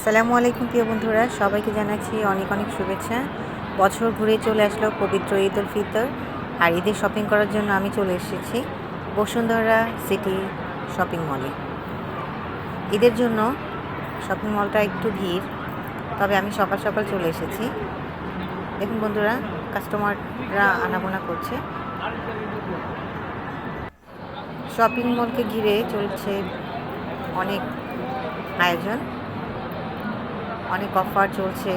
আসসালামু আলাইকুম প্রিয় বন্ধুরা, সবাইকে জানাচ্ছি অনেক অনেক শুভেচ্ছা। বছর ঘুরে চলে আসলো পবিত্র ঈদ উল ফিতর, আর ঈদের শপিং করার জন্য আমি চলে এসেছি বসুন্ধরা সিটি শপিং মলে ঈদের জন্য শপিং মলটা একটু ভিড়, তবে আমি সকাল সকাল চলে এসেছি। দেখুন বন্ধুরা কাস্টমাররা আনাগোনা করছে। শপিং মলকে ঘিরে চলছে অনেক আয়োজন। অনেক অফার চলছে,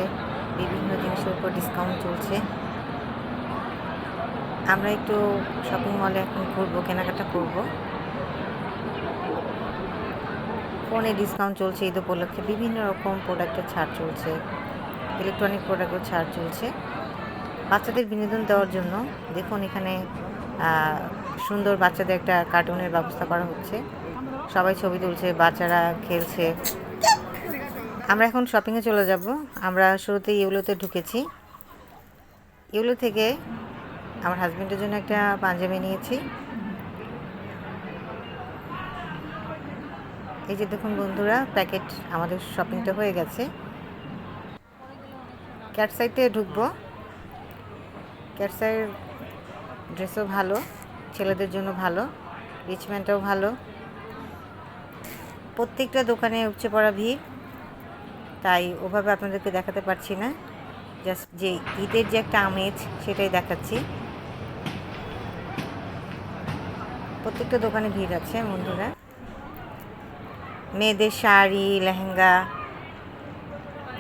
বিভিন্ন জিনিসের উপর ডিসকাউন্ট চলছে। আমরা একটু শপিং মলে এখন ঘুরবো, কেনাকাটা করব। ফোনে ডিসকাউন্ট চলছে ঈদ উপলক্ষে, বিভিন্ন রকম প্রোডাক্টের ছাড় চলছে ইলেকট্রনিক প্রোডাক্টের ছাড় চলছে। বাচ্চাদের বিনোদন দেওয়ার জন্য দেখুন এখানে সুন্দর বাচ্চাদের একটা কার্টুনের ব্যবস্থা করা হচ্ছে। সবাই ছবি তুলছে, বাচ্চারা খেলছে। আমরা এখন শপিংয়ে চলে যাব। আমরা শুরুতে ইউলোতে ঢুকেছি। ইউলো থেকে আমার হাজব্যান্ডের জন্য একটা পাঞ্জাবি নিয়েছি। এই যে দেখুন বন্ধুরা, প্যাকেট আমাদের শপিংটা হয়ে গেছে। ক্যাট সাইডে ঢুকবো। ক্যাট সাইড ড্রেসও ভালো, ছেলেদের জন্য ভালো রিচমেন্টটাও ভালো। প্রত্যেকটা দোকানে উপচে পড়া ভিড়। তাই ওভাবে আপনাদেরকে দেখাতে পারছি না। জাস্ট যে ঈদের যে একটা আমেজ, সেটাই দেখাচ্ছি। প্রত্যেকটা দোকানে ভিড় আছে, বন্ধুরা। মেয়েদের শাড়ি, লেহেঙ্গা,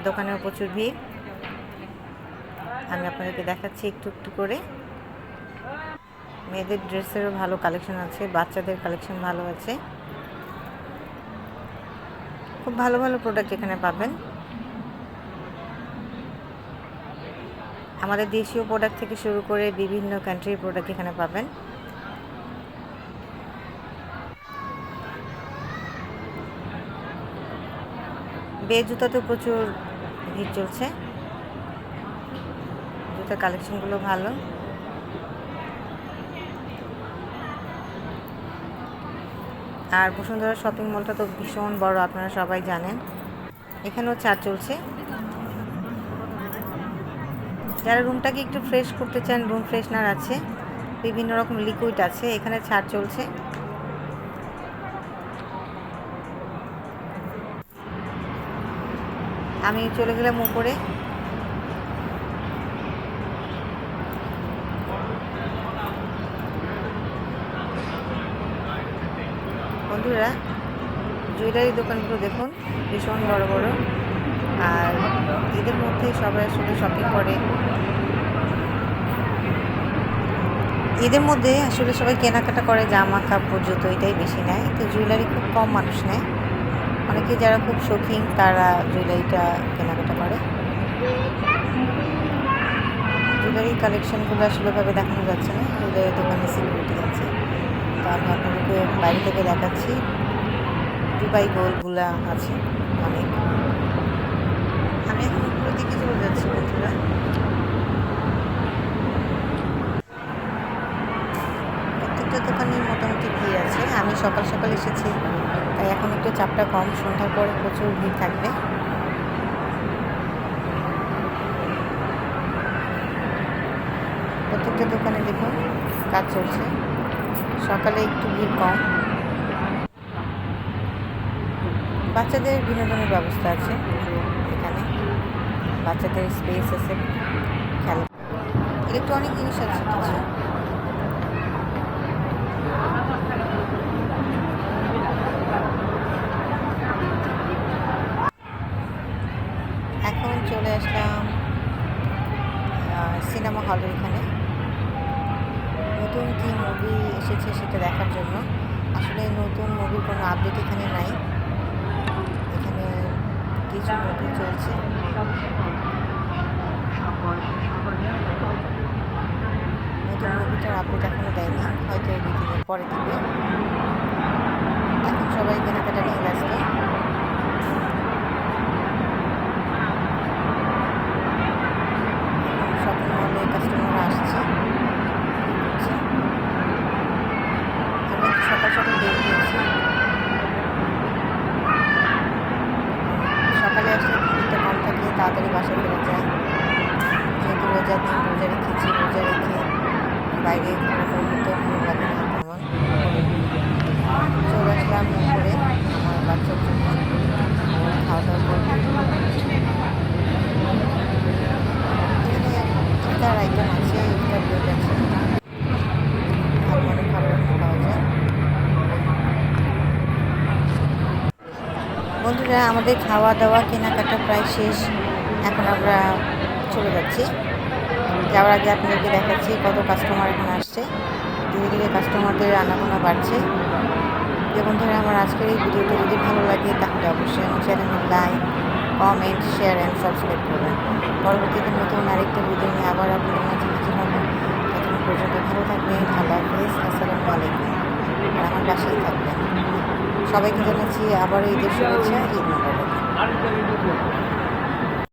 দোকানেও প্রচুর ভিড়। আমি আপনাদেরকে দেখাচ্ছি একটু একটু করে। মেয়েদের ড্রেসেরও ভালো কালেকশন আছে, বাচ্চাদের কালেকশন ভালো আছে। খুব ভালো ভালো প্রোডাক্ট এখানে পাবেন। আমাদের দেশীয় প্রোডাক্ট থেকে শুরু করে বিভিন্ন কান্ট্রির প্রোডাক্ট এখানে পাবেন। বে জুতাতেও প্রচুর ভিড় চলছে। জুতার কালেকশনগুলো ভালো। আর বসুন্ধরা শপিং মলটা তো ভীষণ বড়, আপনারা সবাই জানেন। এখানেও চার চলছে। যারা রুমটাকে একটু ফ্রেশ করতে চান রুম ফ্রেশনার আছে, বিভিন্ন রকম লিকুইড আছে, এখানে ছাড় চলছে। আমি চলে গেলাম উপরে। বন্ধুরা জুয়েলারি দোকানগুলো দেখুন, ভীষণ বড় বড়। মধ্যে সবাই আসলে শপিং করে। ঈদের মধ্যে আসলে সবাই কেনাকাটা করে, জামা কাপড়, জুতো এটাই বেশি নেয়। তো জুয়েলারি খুব কম মানুষ নেয়। অনেকে যারা খুব শৌখিন, তারা জুয়েলারিটা কেনাকাটা করে। জুয়েলারি কালেকশনগুলো আসলে ভাবে দেখানো যাচ্ছে না। জুয়েলারি দোকানে সিকিউরিটি আছে। তো আমি আপনাদেরকে বাইরে থেকে দেখাচ্ছি। দুবাই গোলগুলা আছে অনেক। আমি এখন দিকে চলে যাচ্ছি বন্ধুরা। প্রত্যেকটা দোকানে মোটামুটি ভিড় আছে। আমি সকাল সকাল এসেছি, তাই এখন একটু চাপটা কম। সন্ধ্যার পরে প্রচুর ভিড় থাকবে। প্রত্যেকটা দোকানে দেখুন, কাজ চলছে। সকালে একটু ভিড় কম। বাচ্চাদের বিনোদনের ব্যবস্থা আছে। বাচ্চাদের স্পেস আছে। খেলা ইলেকট্রনিক জিনিস আছে কিছু। এখন চলে আসলাম সিনেমা হলের এখানে। নতুন কি মুভি এসেছে সেটা দেখার জন্য। আসলে নতুন মুভির কোনো আপডেট এখানে নাই। এখানে কিছু মুভি চলছে। নতুন মুভিটার আপডেট এখনও দেয়নি। হয়তো এই দিনের পরে দিবে। এখন সবাই কেনাকাটা নিয়ে ব্যস্ত শপিং মলে কাস্টমার আসছে ভিড় করছে। আমরা একটু সকাল সকাল বের হয়েছি সকালে আসলে তাড়াতাড়ি বাসা ফিরে যায় যেহেতু রোজার দিন রোজা রোজা রেখে বাইরে ঘোরাঘুরি ভালো লাগে না তেমন চলে আসলাম করে আমার বাচ্চার জন্য খাওয়া দাওয়া ইফতার আছে পাওয়া যায় বন্ধুরা, আমাদের খাওয়া দাওয়া, কেনাকাটা প্রায় শেষ। এখন আমরা চলে যাচ্ছি। যাওয়ার আগে আপনাদেরকে দেখাচ্ছি কত কাস্টমার এখন আসছে। ধীরে ধীরে কাস্টমারদের আনাগোনা বাড়ছে। যে বন্ধুরা আমার আজকের এই ভিডিওটা যদি ভালো লাগে, তাহলে অবশ্যই আমার চ্যানেলে like comment share and subscribe করবেন। পরবর্তীতে নতুন আরেকটা ভিডিও নিয়ে আবার আপনাদের মাঝে হাজির হব। ততক্ষণ পর্যন্ত ভালো থাকবেন। আল্লাহ হাফিজ। আসসালামু আলাইকুম। আর আমার বাসায় থাকবেন। সবাইকে জানাচ্ছি আবারও ঈদের শুভেচ্ছা। ঈদ মোবারক।